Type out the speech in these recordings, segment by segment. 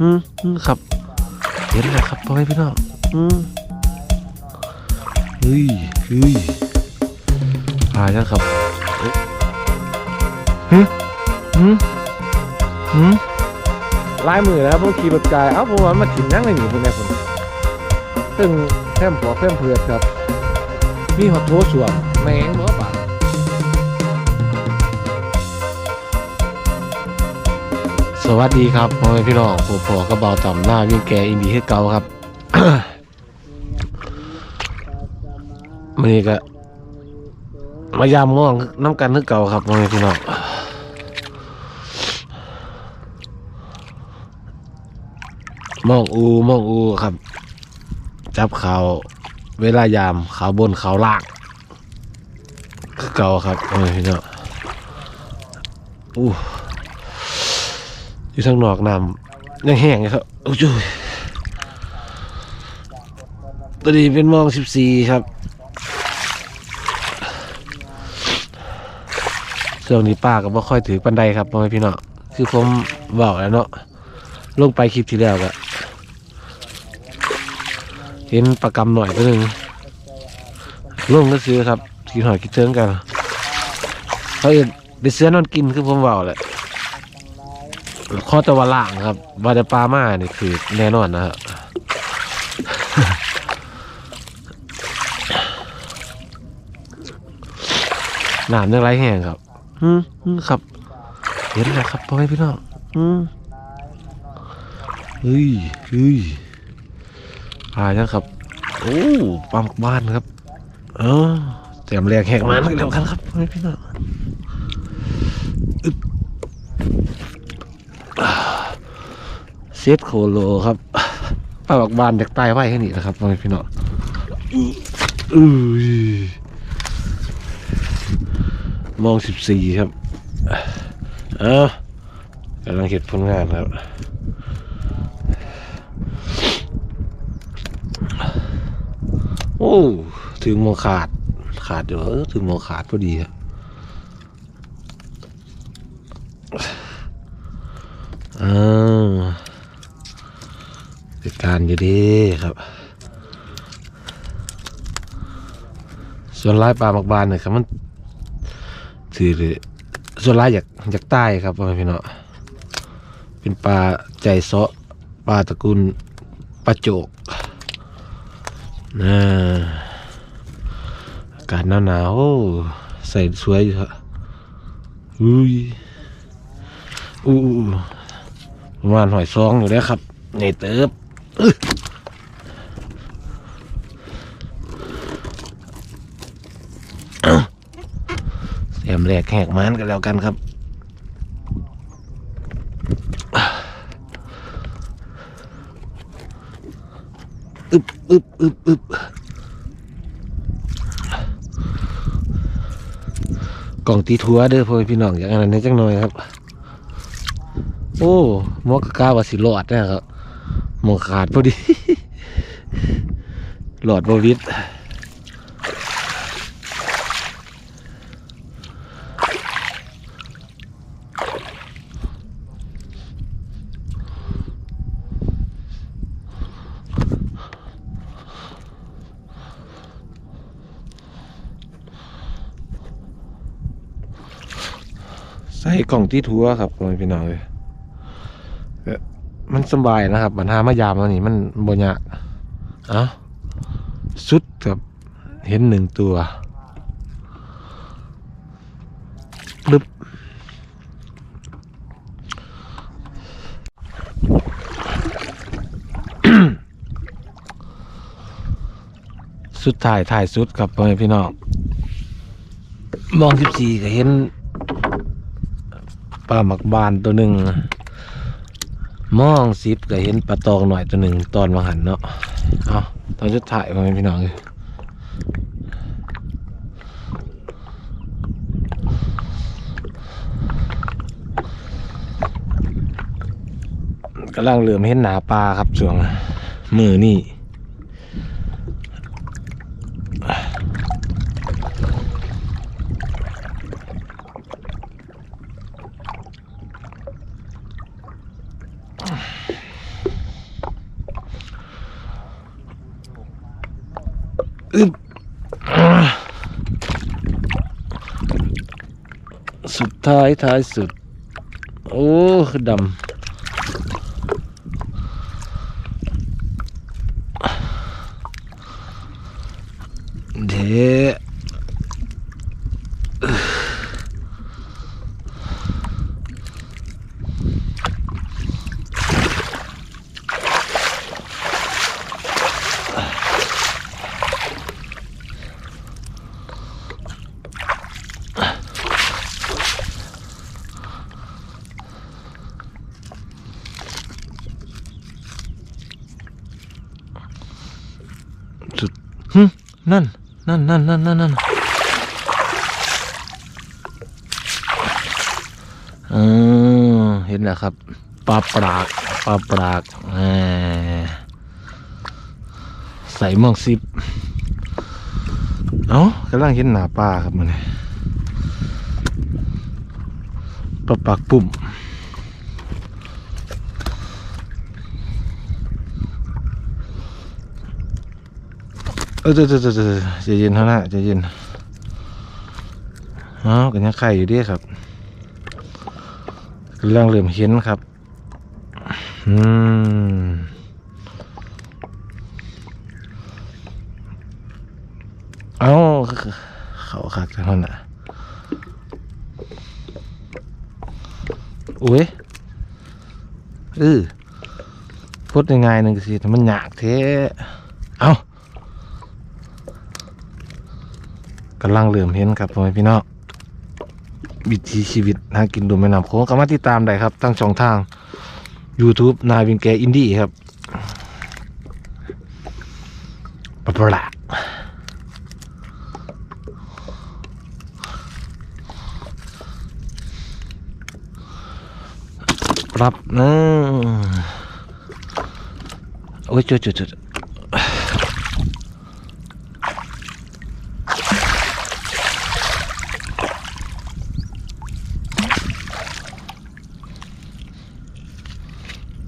อืมอืมครับเห็นแล้วครับพ่อแม่พี่น้องอืมเฮ้ยเฮ้ยตายแล้วครับเอ๊ะฮึฮึฮึลายมือแล้วครับผมขี่รถกาย เอ้าผมว่ามาถิ่นนั่งเลยหนีผมแม่ผมเพิ่งแพร่มผัวแพร่มเพื่อนครับ มีหอดโถสวมแมงเมื่อบา สวัสดีครับพ่อแม่พี่น้องผมพอกระเบาต่ำหน้าวิ่งแกอินดีให้เก่าครับมันนี่ก็มายามง่วงน้ำกันนึกเก่าครับพ่อแม่พี่น้องมองอูมองอูครับ จับเขาเวลายามเขาบนเขาล่างคือเก่าครับพ่อแม่พี่น้องอู้ อยู่ทางนอกน้ำยังแห้งอยู่ครับโอ้ยตัวนี้เป็นมองสิบสี่ครับช่วงนี้ป้าก็บ่ค่อยถือปันไดครับพ่อแม่พี่น้องคือผมบอกแล้วเนาะลงไปคลิปที่แล้วก็เห็นประกำหน่อยตัวหนึ่งลงก็ซื้อครับกินหอยกินเทิงกันเขาเอ็นเป็นเสื้อนอนกินคือผมบอกแหละ ข้อตะวันล่างครับวาแต่ปลามานี่คือแน่นอนนะฮะน้ำยังไรแห้งครับอืมอืมครับ เห็นแล้วครับพ่อแม่พี่น้องอืมเฮ้ยเฮ้ยพายังครับ โอ้ปั๊มบ้านครับ เออเตรียมแรงแหกมันเร็วกันครับพ่อแม่พี่น้องอึ๊บ เซตโคโลครับป้าบอกบานจากใต้ไว้แค่นี้นะครับพ่อแม่พี่น้องอือมองสิบสี่ครับเออกำลังเห็ดผลงานครับโอ้ ถึงมองขาด ขาดเดี๋ยวถึงมองขาดพอดีครับ อ่าเป็นการอยู่ดีครับ ส่วนร้ายปลาหมักบานเนี่ยครับมันถือส่วนร้ายอยากอยากใต้ครับพ่อแม่พี่น้องเป็นปลาใจเซาะปลาตระกูลปลาโจกนะอากาศหนาวหนาวๆใส่สวยอยู่ครับอุ้ยอู้ ประมาณหอยซองอยู่แล้วครับในเติบเตรียมแหลกแหกมันกันแล้วกันครับอึบอึบอึบอึบกล่องตีทัวเด้อพ่อพี่น้องอย่างนั้นนิดจังหน่อยครับ โอ้มอกกาว่าสิหลอดนะครับมองขาดพอดี หลอดบวิดใส่กล่องที่ทัวครับพี่น้องเลย มันสบายนะครับปัญหามายามอันนี้มันบยากเอ้าสุดครับเห็นหนึ่งตัวปึ๊บสุดถ่ายถ่ายสุดครับพ่อแม่พี่น้องมองสิบสี่ก็เห็นปลาหมักบานตัวหนึ่ง มองซิปก็เห็นปลาตองหน่อยตัวหนึ่งตอนมาหันเนาะ เอาตอนชุดถ่ายมาเป็นพี่น้องเลยกำลังเหลือมเห็นหนาปลาครับช่วงมือนี่ สุดท้ายท้ายสุด โอ้ดำ นั่น นั่นนั่นนั่นนั่นนั่นอืมเห็นแล้วครับปลาปรากปลาปรากใส่หมองซิบเอ้ากำลังเห็นหนาปลาครับมันปลาปากปุ่ม ออเดี๋ยวเดี๋ยวเดี๋ยวจะเย็นเท่านั้นใจเย็นอ๋อกันยังไข่อยู่ดีครับกำลังเริ่มเห็นครับ อืมเอาเขาคักเท่านั้นน่ะอุ้ยเออพูดยังไงหนึ่งสิแต่มันหยากเท้อา กำลังเริ่อมเห็นครับพ่อแม่พี่น้องวิถีชีวิตหากินดูแม่น้ำโขงก็มาติดตามได้ครับทั้งช่องทาง YouTube นายวินแกอินดี้ครับปะปะละปรับนะโอ้ยจุดจุดจุด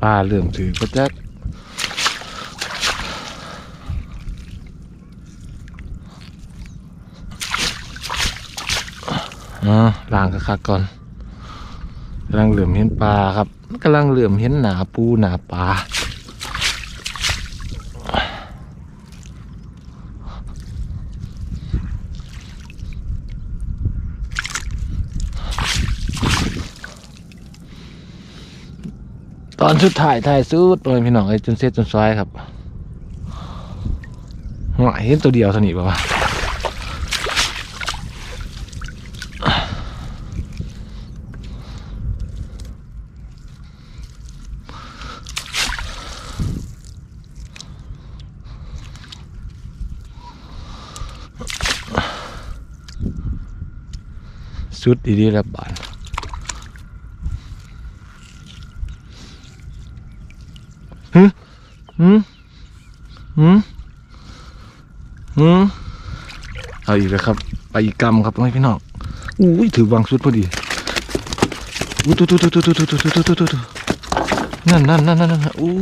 ป้าเริ่มถือประจักอ่าล้างคักก่อนกำลังเหลื่อมเห็นปลาครับกำลังเหลื่อมเห็นหนาปูหนาปลา อนสุดท้ายท้ายสุดโอ้ยพี่น้องไอ้จนเสร็จนซอยครับหวายเห็นตัวเดียวเท่านี้ป่าวะสุดดีๆแล้วบาน ฮึฮึฮึเอาอีกแล้วครับ ไปอีกกรรมครับพ่อแม่พี่น้องอุ้ยถือวางสุดพอดีอู้ตุ๊ตุ๊ตุ๊ตุ๊ตุ๊ตุ๊ตุ๊ตุ๊ตุ๊ตุ๊ตุ๊นั่นนั่นนั่นนั่นนั่นอู้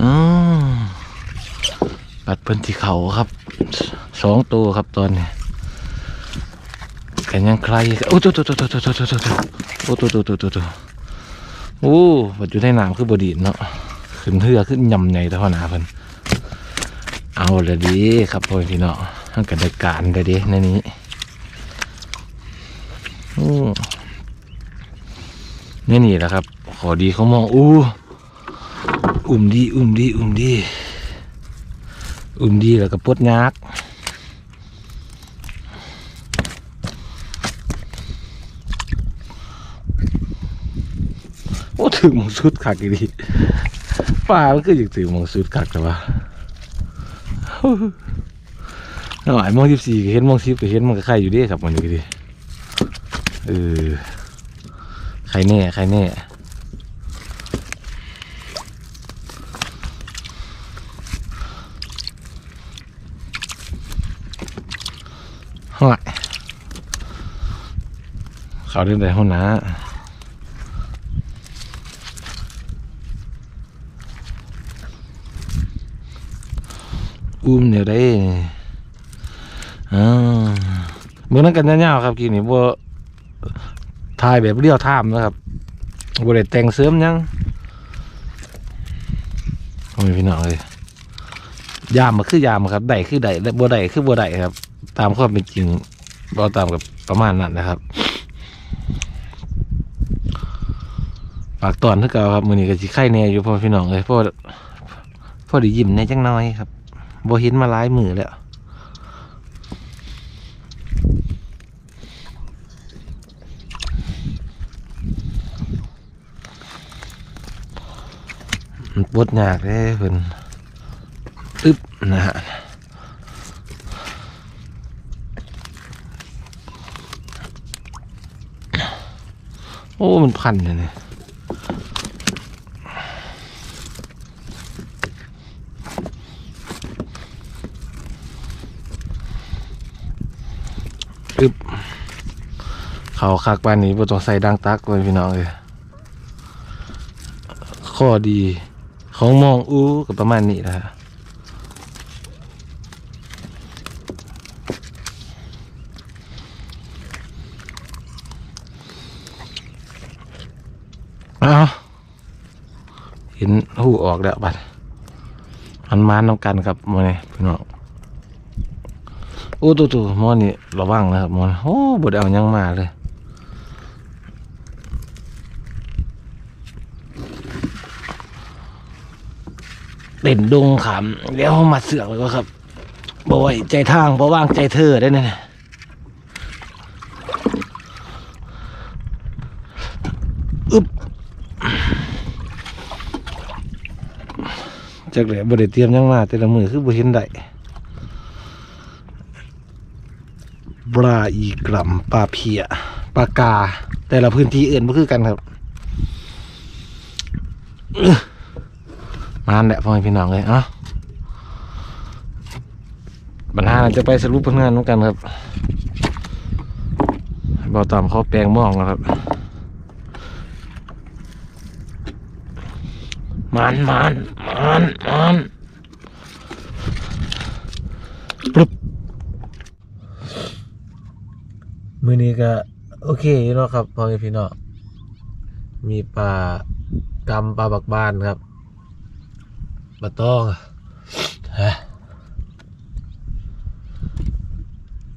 อ๋อปัดเพิ่นที่เขาครับสองตัวครับตอนนี้กันยังใครโอ้ตัวตัวตัวตัวตัวตัวตัวโอ้ตัวตัวตัวตัวตัวโอ้ปัจจุบันน้ำคือบดีเนาะ ขึ้นเรือขึ้นยำใหญ่เท่าหนาเพิ่นเอาเลยดีครับพ่อพี่เนาะทั้งกันได้การเลยดีในนี้นี่นี่แหละครับ ขอดีเขามองอู้อุ่มดี อุ่มดี อุ่มดี อุ่มดีแล้วก็ปวดยักโอ้ถึงมองสุดคักอีดี ป่ามันก็อยากถึงมองสุดคักแต่ว่าหลายมองสิบสี่ก็เห็นมองสิบก็เห็นมันก็ใครอยู่ดีครับมันอยู่ดีเออใครแน่ใครแน่ห้อยเขาเรื่องใดห้องน้า อุ้มเนี่ยได้อ่าเมื่อนั้นกันยาวๆครับกินนี่บ่ถ่ายแบบเรียวไทม์นะครับบ่ได้แต่งเสริมยังโอ้ยพี่น้องเลยยามมันคือยามครับได้คือได้และบ่ได้คือบ่ได้ครับ ตามความเป็นจริงบ่ตามกับประมาณนั้นนะครับฝากตอนที่เก่าครับมือนี้ก็สิไข่แน่อยู่พ่อพี่น้องเลยพ่อพ่อได้ยิ้มแน่จังน้อยครับ บเห็นมาหลายมือแล้วมันปวดยากเลยเพิ่นอึ๊บนะฮะโอ้ มันพันเลยเนี่ย อึบเขาคักบ้านนี้บ่ต้องใส่ดังตักเลยพี่น้องเลยข้อดีของมองอู้กับประมาณนี้นะฮะอ้าเห็นหูออกแล้วบัดมันมานน้ำกันครับโมนี่พี่น้อง อ้ตัวตัวมอนี่ระวังนะครับมอนโอ้บดเอายังมาเลยเด่นดงขำแล้วมาเสือกเลยก็ครับบ่ไว้ใจทางบ่ว่างใจเธอได้แน่อึ๊บจากเหลือบ่ได้เตรียมยังมาแต่ละมือคือบ่เห็นได้ ปลาอีกลัมปลาเพียปลากา แต่ละพื้นที่อื่นบ่คือกันครับมานแหละพ่อพี่น้องเลยเอะปัญหาเราจะไปสรุปผลงานเหมือนกันครับบอตามเขาแปลงหมองแล้วครับมันมันมันมันปุ๊บ มือนี้ก็ โอเคอยู่เนาะครับพ่อแม่พี่น้องมีปลากำปลาบักบานครับมาต้องฮะ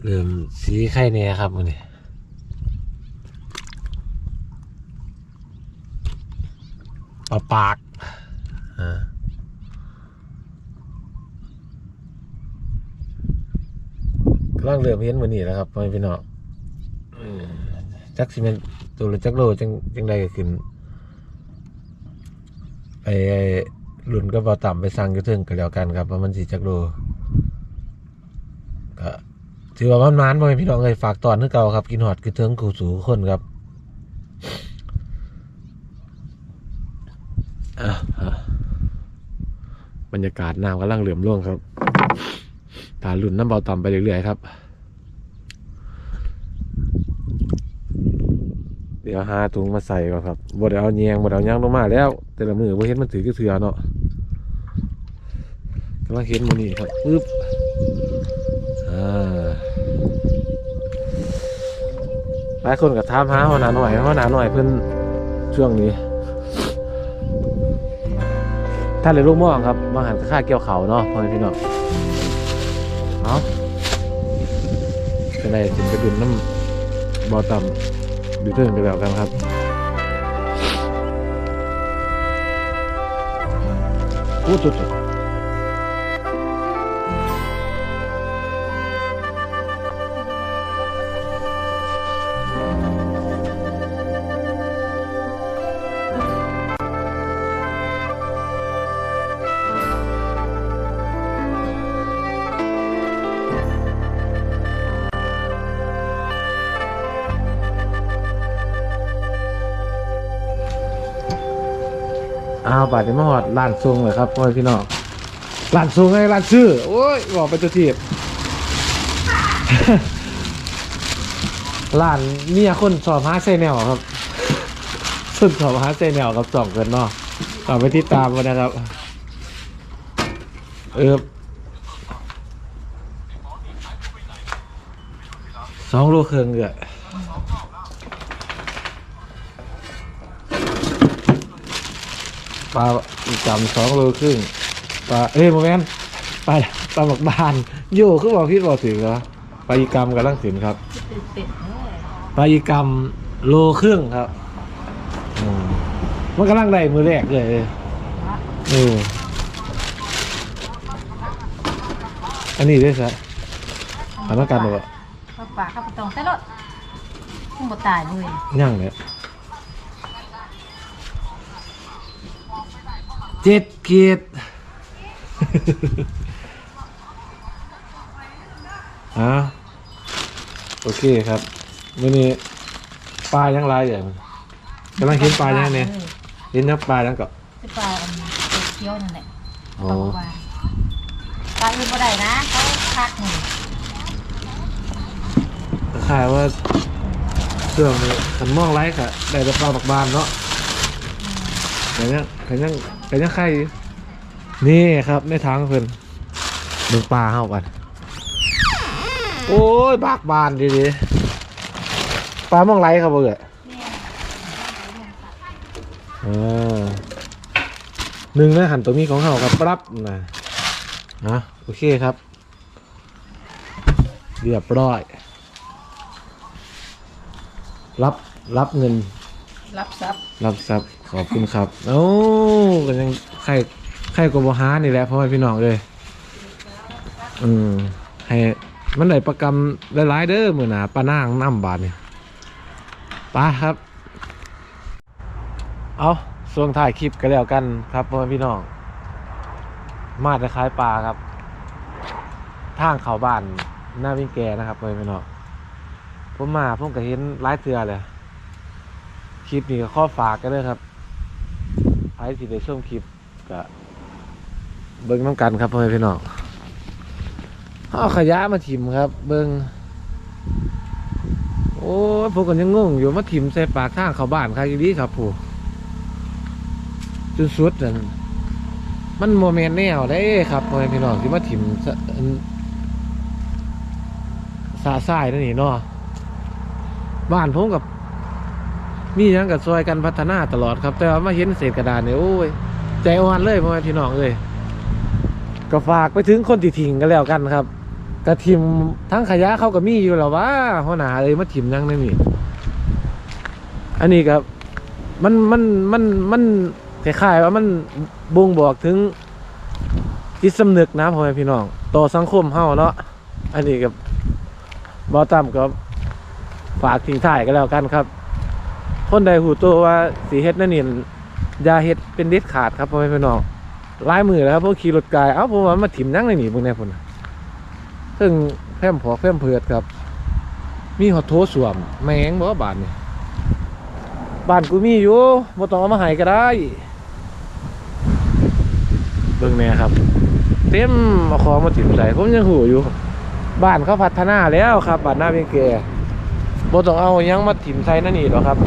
เริ่มสีไข่เนี่ยครับมันนี่ปลาปากอ่ากำลังเริ่มเห็นมันนี่แล้วครับพ่อแม่พี่น้อง จักสิเมนตัวละจักโลจังจังใดก็ขึ้นไปไอ้รุ่นก็บอต่ำไปสั่งอยุทึงก็แล้วกันครับว่ามันสีจักโลก็ถือว่ามันมันๆพ่อแม่พี่น้องเลยฝากตอนนึกเก่าครับ กินหอดกินเทิงกูสูคนครับบรรยากาศน้ำกำลังเหลื่อมร่วงครับตาลุ่นน้ำเบาต่ำไปเรื่อยๆครับ เดี๋ยวหาถุงมาใส่ก่อนครับบ่ได้เอาแยงบ่ได้เอายังลงมาแล้ว แต่ละมือบ่เห็นมันถือก็เถือเนาะกำลังเห็นมันนี่ครับปึ๊บอ่าหลายคนก็ถามหาหัวหน้าหน่อยหัวหน้าหน่อยเพิ่นช่วงนี้ท่านเลยลูกม่วงครับมาหันค่าเกี่ยวเขาเนาะพ่อพี่น้องเอาจะได้ถึงไปดุนน้ำบ่อต่ำ ดูเรื่องไปแล้วกันครับโอ้โห บาทในมอดร้านทรงเลยครับพ่อพี่น้องร้านทรงไงร้านซื้อโอ้ยบอกไปตัวทีบร้านเนี่ยคนสอบหาเซแนลครับสุดสอบหาเซแนลกับสองคนเนาะเอไปติดตามกันนะครับ เออสองโลเครื่องเกือ ปลาอีกจำสองโลครึ่งปลาเอ้ยโมเมนต์ปลาปลาหมกบานโย่คือบอกพี่บอกถึงเหรอปลาอีกรรมกำลังสินครับตื่นเต้นแน่ปลาอีกรรมโลครึ่งครับอืมมันกำลังได้มือแรกเลยวะเอออันนี้ด้วยซะทำกันหรอเข้าปากเข้าไปตรงใส่รถมึงบ่ตายเลยย่างเนี่ย เจ็ดเกียรติอะโอเคครับมื่อนี้ปลายังไรอย่างกำลังเห็นปลายังเนี่ยเห็นนับปลายังก็สิปลาอันเขียวนั่นแหละโอ้ปลาบ่วานปลาอื่นบ่ได้นะเขาคักนี่ขายว่าเครื่องนี้ขันมองไรค่ะได้แต่ปลาบักบานเนาะแต่ยังแต่ยั งแต่ยังไข่อยู่นี่ครับในทางเพิ่นเบิ่งปลาเข้ากันโอ้ยบากบานดีดีปลามองไรครับเบื่ออ่าหนึ่งนะหันตัวนี้ของเขาครับปรับนะนะโอเคครับ เรียบร้อย รับรับเงิน รับทรัพย์รับทรัพย์ขอบคุณครับ โอ้ก็ยังใครใครกบหานี่แหละพ่อแม่พี่น้องเลยอืมให้มันได้ประกันหลายๆเด้อมือหนาปลานางน้ำบาทนี่ไปครับ เอาส่วงถ่ายคลิปกันแล้วกันครับพ่อแม่พี่น้อง มาจะคล้ายปลาครับ ทางเขาบ้านหน้าวิ่งแกนะครับพ่อแม่พี่น้องผมมาผมก็เห็นหลายเทือเลย คลิปนี้ก็ข้อฝากกันเลยครับใครที่ได้ชมคลิปก็เบิ้งน้ำกันครับพ่อแม่พี่น้องเอาขยะมาถิ่มครับ เบิ้งโอ้ผมก็ยังงงอยู่มาถิ่มใส่ปากทางเขาบ้านใครดีครับผู้จนสุดนั่นมันโมเมนต์แนวได้ครับพ่อแม่พี่น้องที่มาถิ่มสาสายนั่นนี่เนาะบ้านผมกับ มียังกับซอยกันพัฒนาตลอดครับ แต่ว่ามาเห็นเศษกระดาษเนี่ยโอ้ยใจอ่อนเลยพ่อแม่พี่น้องเอ้ยก็ฝากไปถึงคนที่ทิ้งกันแล้วกันครับกระทิมทั้งขยะเขาก็มีอยู่แล้วว่าหัวหน้าเลยมาถิ่มยังนั่นนี่อันนี้ครับมันมันมันมันคล้ายๆว่ามันบ่งบอกถึงจิตสำนึกนะพ่อแม่พี่น้องต่อสังคมเฮาเนาะอันนี้กับบอต่ำก็ฝากทิ้งท้ายกันแล้วกันครับ คนใดหูตัวว่าสีเฮ็ดนั่นนี่ยาเฮ็ดเป็นเด็ดขาดครับพ่อแม่พี่น้องลายมือแล้วครับพวกขี่รถกายเอ้าผมว่ามาถิ่มนั่งในนี่พวกนี้พุ่นซึ่งแพร่มผอแพร่มเผือดครับ มีหอดโถสวมแมงบ่บานนี่บ้านกูมีอยู่บ่ต้องเอามาให้ก็ได้ เบิ่งแน่ครับ เต็มเอาของมาถิ่มใส่ผมยังหูอยู่ บ้านเขาพัฒนาแล้วครับบ้านหน้าเวียงแก่บ่ต้องเอายังมาถิ่มใส่นั่นนี่หรอกครับ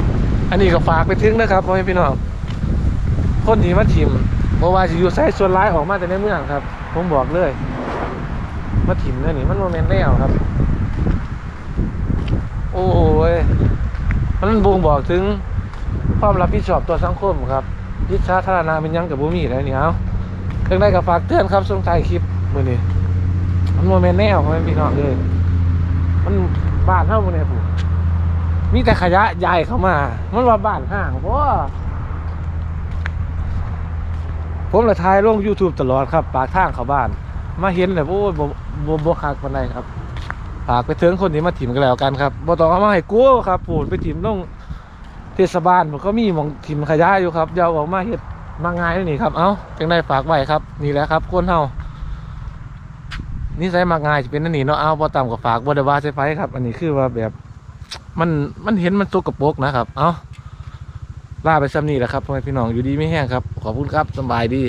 อันนี้ก็ฝากไปถึงนะครับพ่อแม่พี่น้องคนที่มาถิ่มบ่ว่าสิอยู่ไสส่วนร้ายออกมาแต่ในเมืองครับ ผมบอกเลย มาถิ่มนั่นนี่มันโมเมนต์แล้วครับ โอ้ยมันบ่งบอกถึงความรับผิดชอบต่อสังคมครับยิสาธารณะเป็นยังกับบ่มีแล้วเนี่เอาเรื่องใดก็ฝากเตือนครับส่งท้ายคลิปมือนี้มันโมเมนต์แนวพ่อแม่พี่น้องเลยมันบานเฮาบ่เนี่ยผม มีแต่ขยะใหญ่เข้ามา มันว่าบ้านห้างเพราะว่าผมละทายลง YouTube ตลอดครับ ปากทางเขาบ้าน มาเห็นแบบโอ้ยบ่บ่บ่คักปานใดครับฝากไปถึงคนที่มาถิ่มกันแล้วกันครับบ่ต้องเอามาให้กูครับพูดไปถิ่มลงเทศบาลมันก็มีมองถิ่มขยะอยู่ครับอย่าเอออกมาเฮ็ดมาง่ายนี่ครับ เอ้าจังได้ฝากไว้ครับ นี่แหละครับคนเฮานี่ใส่มาง่ายจะเป็นนั่นนี่เนาะ เอาบ่ต่ำกว่าฝากบ่ได้ว่าใส่ไฟครับ อันนี้คือว่าแบบ มันมันเห็นมันตัวกระโปกนะครับ เอาล่าไปซ้ำนี่แหละครับพ่อแม่พี่น้องอยู่ดีไม่แห้งครับ ขอบคุณครับสบายดี